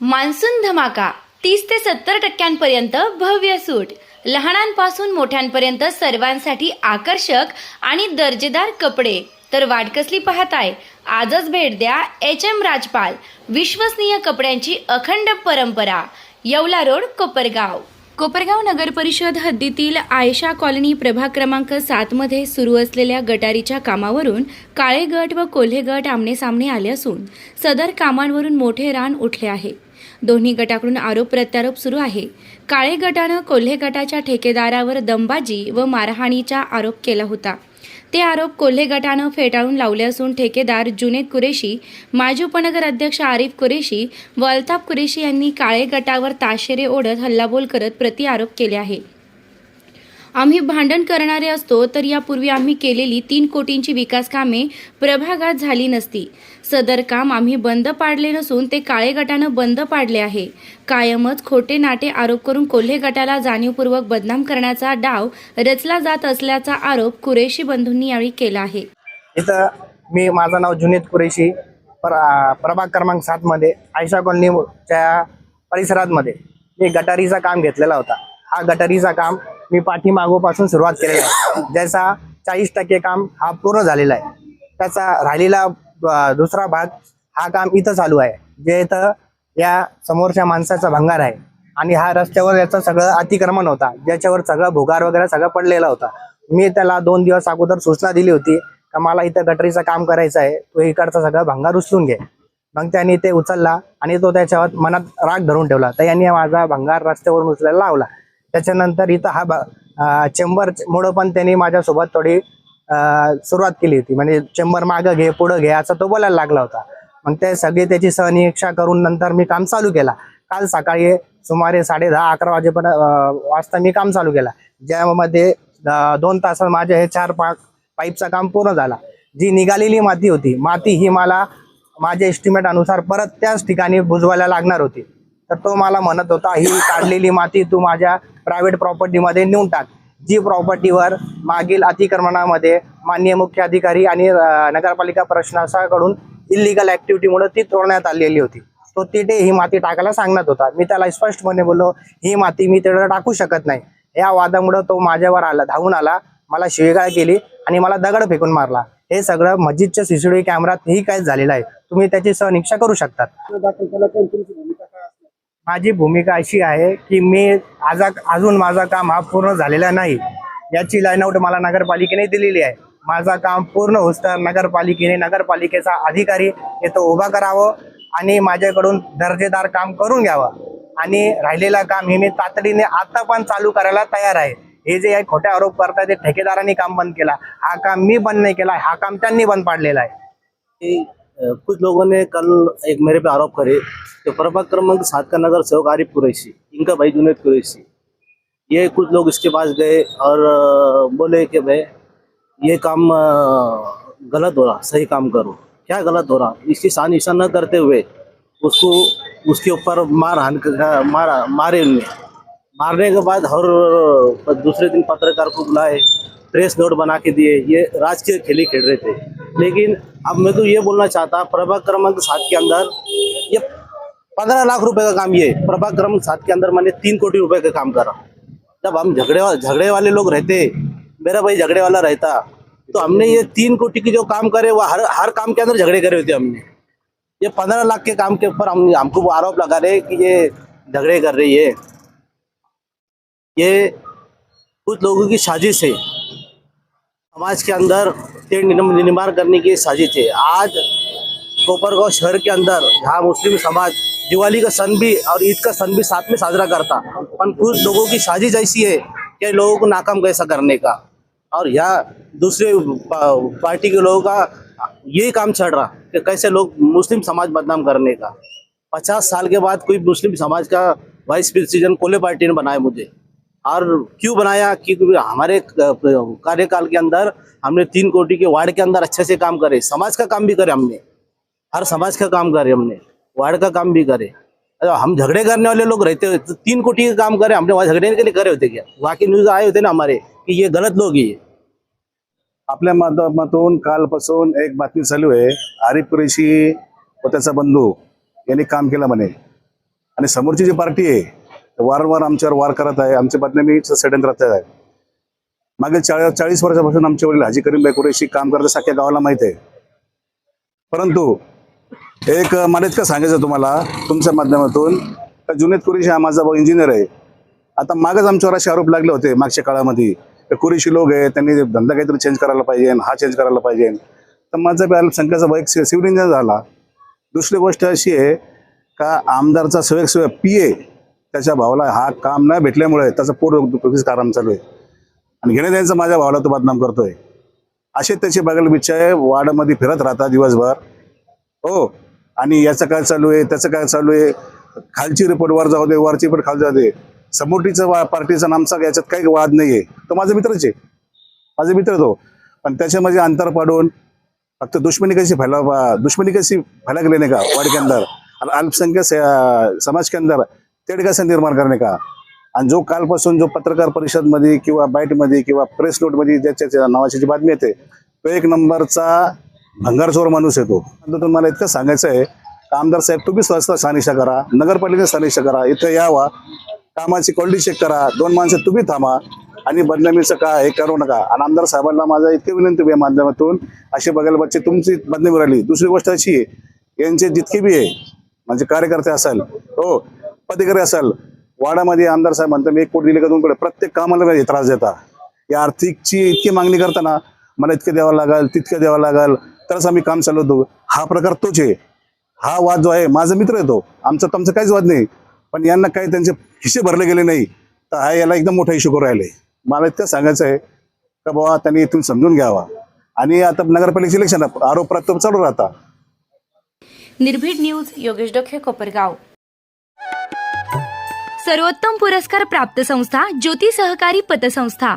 Monsoon धमाका तीस ते सत्तर टक्क्यांपर्यंत भव्य सूट. लहानांपासून मोठ्यांपर्यंत सर्वांसाठी आकर्षक आणि दर्जेदार कपडे. तर वाट कसली पाहताय? आजच भेट द्या एच एम राजपाल विश्वसनीय कपड्यांची अखंड परंपरा. येवला रोड कोपरगाव. कोपरगाव नगर परिषद हद्दीतील आयशा कॉलनी प्रभाग क्रमांक सातमध्ये सुरू असलेल्या गटारीच्या कामावरून काळे गट व कोल्हे गट आमनेसामने आले असून सदर कामांवरून मोठे रान उठले आहे. दोन्ही गटाकडून आरोप प्रत्यारोप सुरू आहे. काळे गटानं कोल्हे गटाच्या ठेकेदारावर दंबाजी व मारहाणीचा आरोप केला होता. ते आरोप कोल्हे गटानं फेटाळून लावले असून ठेकेदार जुनेद कुरेशी माजी उपनगर अध्यक्ष आरिफ कुरेशी व अल्ताफ कुरेशी यांनी काळे गटावर ताशेरे ओढत हल्लाबोल करत प्रतिआरोप केले आहे आम्ही भांडण करणारे असतो तर यापूर्वी आम्ही केलेली तीन कोटींची विकास कामे प्रभागात झाली नसती. सदर काम आम्ही बंद पाडले नसून ते काळे गटानं बंद पाडले आहे. कायमच खोटे नाटे आरोप करून कोल्हे गटाला जाणीवपूर्वक बदनाम करण्याचा डाव रचला जात असल्याचा आरोप कुरेशी बंधूंनी यावेळी केला आहे. इथं मी माझं नाव जुनेद कुरेशी प्र प्रभाग क्रमांक सातमध्ये आयशा कॉलनीच्या परिसरातमध्ये मी गटारीचा काम घेतलेला होता. हा गटारीचा काम मी पाठीमागोपासून सुरुवात केलेली आहे. ज्याचा चाळीस टक्के काम हा पूर्ण झालेला आहे. त्याचा राहिलेला दुसरा भाग हा काम इथं चालू आहे. जे इथं या समोरच्या माणसाचा भंगार आहे. आणि हा रस्त्यावर याचं सगळं अतिक्रमण होता. ज्याच्यावर सगळं भुगार वगैरे सगळं पडलेला होता. मी त्याला दोन दिवस अगोदर सूचना दिली होती का मला इथं गटरीचं काम करायचं आहे. तो इकडचा सगळं भंगार उचलून घे. मग त्यांनी ते उचलला आणि तो त्याच्यावर मनात राग धरून ठेवला. तर यांनी माझा भंगार रस्त्यावरून उचलायला लावला. त्याच्यानंतर इथं हा ब- चेंबरमुळं चेंबर मुळं पण त्यांनी माझ्यासोबत थोडी सुरुवात केली होती. म्हणजे चेंबर मागं घे पुढं घे असं तो बोलायला लागला होता. मग ते सगळे त्याची सहनिरीक्षा करून नंतर मी काम चालू केला. काल सकाळी सुमारे साडे दहा अकरा वाजेपर्यंत वाजता मी काम चालू केला. ज्यामध्ये दोन तासात माझे हे चार पा पाईपचं काम पूर्ण झाला. जी निघालेली माती होती माती ही मला माझ्या एस्टिमेट अनुसार परत त्याच ठिकाणी बुजवायला लागणार होती. तर तो मला म्हणत होता ही काढलेली माती तू माझ्या प्रायव्हेट प्रॉपर्टीमध्ये नेऊन टाक. जी प्रॉपर्टीवर मागील अतिक्रमणामध्ये माननीय मुख्य अधिकारी आणि नगरपालिका प्रशासनाकडून इलिगल ऍक्टिव्हिटीमुळे ती तोडण्यात आलेली होती. तो तिथे ही माती टाकायला सांगण्यात होता. मी त्याला स्पष्टपणे बोललो ही माती मी तिथे टाकू शकत नाही. या वादामुळं तो माझ्यावर आला धावून आला मला शिवेगाळ केली आणि मला दगड फेकून मारला. हे सगळं मस्जिदच्या सीसीटीव्ही कॅमेरात ही काय झालेलं आहे. तुम्ही त्याची सहनिक्षा करू शकतात. माझी भूमिका अशी आहे की मी आज अजून माझा काम हा पूर्ण झालेला नाही. याची लाईनआउट मला नगरपालिकेने दिलेली आहे. माझा काम पूर्ण होस नगरपालिकेने. नगरपालिकेचा अधिकारी येतो उभा करावं आणि माझ्याकडून दर्जेदार काम करून घ्यावं. आणि राहिलेला काम हे मी तातडीने आता पण चालू करायला तयार आहे. हे जे खोटे आरोप करतात ते ठेकेदारांनी काम बंद केला. हा काम मी बंद नाही केला हा काम त्यांनी बंद पाडलेला आहे. कुछ लोगों ने कल एक मेरे पे आरोप करे. कि प्रभाग क्रमांक सात का नगर सेवक आरिफ कुरैशी, इनका भाई जुनेद कुरैशी। ये कुछ लोग इसके पास गए और बोले कि भाई, ये काम गलत हो रहा, सही काम करो। क्या गलत हो रहा? इसकी शान ईशा न करते हुए उसको, उसके ऊपर मार हान मार, मारे उनने मारने के बाद हर दूसरे दिन पत्रकार को बुलाए, प्रेस नोट बना के दिए। ये राजकीय खेली खेल रहे थे। लेकिन अब मैं तो ये बोलना चाहता, प्रभाग क्रमांक सात के अंदर ये पंद्रह लाख रुपए का काम ये प्रभाग क्रमांक सात के अंदर मैंने तीन कोटी रुपए का काम करा। जब हम झगड़े झगड़े वाले लोग रहते, मेरा भाई झगड़े वाला रहता तो हमने ये तीन कोटी की जो काम करे, वो हर हर काम के अंदर झगड़े करे होते हमने। ये पंद्रह लाख के काम के ऊपर हम हमको वो आरोप लगा रहे कि ये झगड़े कर रही है। ये कुछ लोगों की साजिश है। समाज के अंदर निर्माण करने की साजिश है। आज कोपरगांव शहर के अंदर जहाँ मुस्लिम समाज दिवाली का सन भी और ईद का सन भी साथ में साजरा करता। पर कुछ लोगों की साजिश ऐसी है कि लोगों को नाकाम कैसा करने का। और यहाँ दूसरे पार्टी के लोगों का यही काम चढ़ रहा कि कैसे लोग मुस्लिम समाज बदनाम करने का। पचास साल के बाद कोई मुस्लिम समाज का वाइस प्रेसिडेंट कोले पार्टी ने बनाया मुझे। और क्यों बनाया? क्योंकि हमारे कार्यकाल के अंदर हमने तीन कोटी के वार्ड के अंदर अच्छे से काम करे। समाज का काम भी करे हमने। हर समाज का काम करे हमने। वार्ड का काम भी करे. अरे हम झगड़े करने वाले लोग रहते हुए तो तीन कोटी का काम करे हमने वहाँ झगड़े के लिए करे होते क्या? बाकी न्यूज आए होते ना हमारे कि ये गलत लोग ही है. आपल्या माध्यमातून कालपासून एक बातमी चालू आहे आरिफ कुरेशी व त्याचा बंधू यांनी काम केलं म्हणे. आणि समोरची जी पार्टी आहे वारंवार आमच्यावर वार करत आहे आमच्या बदनामीचं षडयंत्रात आहे. मागील चाळीस चाळीस वर्षापासून आमचे वडील हाजी करीमबाई कुरेशी काम करत सख्या गावाला माहीत आहे. परंतु एक मला इतकं सांगायचं तुम्हाला तुमच्या माध्यमातून का जुनेद कुरेशी हा माझा भाऊ इंजिनियर आहे. आता मागच आमच्यावर असे आरोप लागले होते मागच्या काळामध्ये कुरेशी लोक आहे त्यांनी धंदा काहीतरी चेंज करायला पाहिजे हा चेंज करायला पाहिजे. तर माझा बी संख्याचा भाऊ एक सिव्हिल इंजिनियर झाला. दुसरी गोष्ट अशी आहे का आमदारचा स्वयं स्वयं पी ए त्याच्या भावाला हा काम न भेटल्यामुळे त्याचं पोट दुखीचं काम चालू आहे. आणि घेण्या द्यायचं माझ्या भावाला तो बदनाम करतोय. असे त्याचे बघायला बिच्चा आहे वार्डामध्ये फिरत राहतात दिवसभर. हो. आणि याचं काय चालू आहे त्याचं काय चालू आहे? खालची रिपोर्ट वर जाऊ दे वरची रिपोर्ट खाली जाऊ दे. समोरटीचं पार्टीचं पार्टीचा नामचा याच्यात काही वाद नाही आहे तो माझा मित्रच आहे. माझा मित्र तो. पण त्याच्यामध्ये अंतर पाडून फक्त दुश्मनी कशी फैला दुश्मनी कशी फैला गेली नाही का? वाढ के अंदर आणि अल्पसंख्यक समाज के अंदर तेढ कसं निर्माण करणे का? आणि जो कालपासून जो पत्रकार परिषदमध्ये किंवा बाईटमध्ये किंवा प्रेस नोटमध्ये ज्याच्या नावाची जी बातमी येते तो एक नंबरचा भंगारचोर माणूस येतो त्यातून मला इतकं सांगायचं आहे आमदार साहेब तुम्ही स्वस्त सानिशा करा नगरपालिका स्थानिशा करा इथं यावा कामाची क्वालिटी चेक करा दोन माणसं तुम्ही थांबा आणि बदनामीचं काय हे करू नका. आणि आमदार साहेबांना माझा इतकी विनंती आहे या माध्यमातून असे बघायला बच्चे तुमची बदनामी राहिली दुसरी गोष्ट अशी आहे यांचे जितके बी आहे म्हणजे कार्यकर्ते असाल हो पदाधिकारी असाल वाडामध्ये आमदार साहेब म्हणतात मी एक कोटी दिले का दोन कोटी? प्रत्येक कामाला काही त्रास देता या आर्थिकची इतकी मागणी करताना मला इतकं द्यावं लागेल तितकं द्यावं लागेल तरच आम्ही काम चालवतो हा प्रकार तोच आहे. हा वाद जो आहे माझा मित्र आहे तो. आमचा तुमचा काहीच वाद नाही. पण यांना काही त्यांचे हिस्से भरले गेले नाही. तर हा याला एकदम मोठा इश्यू करू राहिले. मला इतकं सांगायचं आहे का बाबा त्यांनी इथून समजून घ्यावा. आणि आता नगरपालिकेचे इलेक्शन आरोप प्रत्यारोप चालू राहता. निर्भीड न्यूज योगेश डोखे कोपरगाव. सर्वोत्तम पुरस्कार प्राप्त संस्था ज्योती सहकारी पतसंस्था.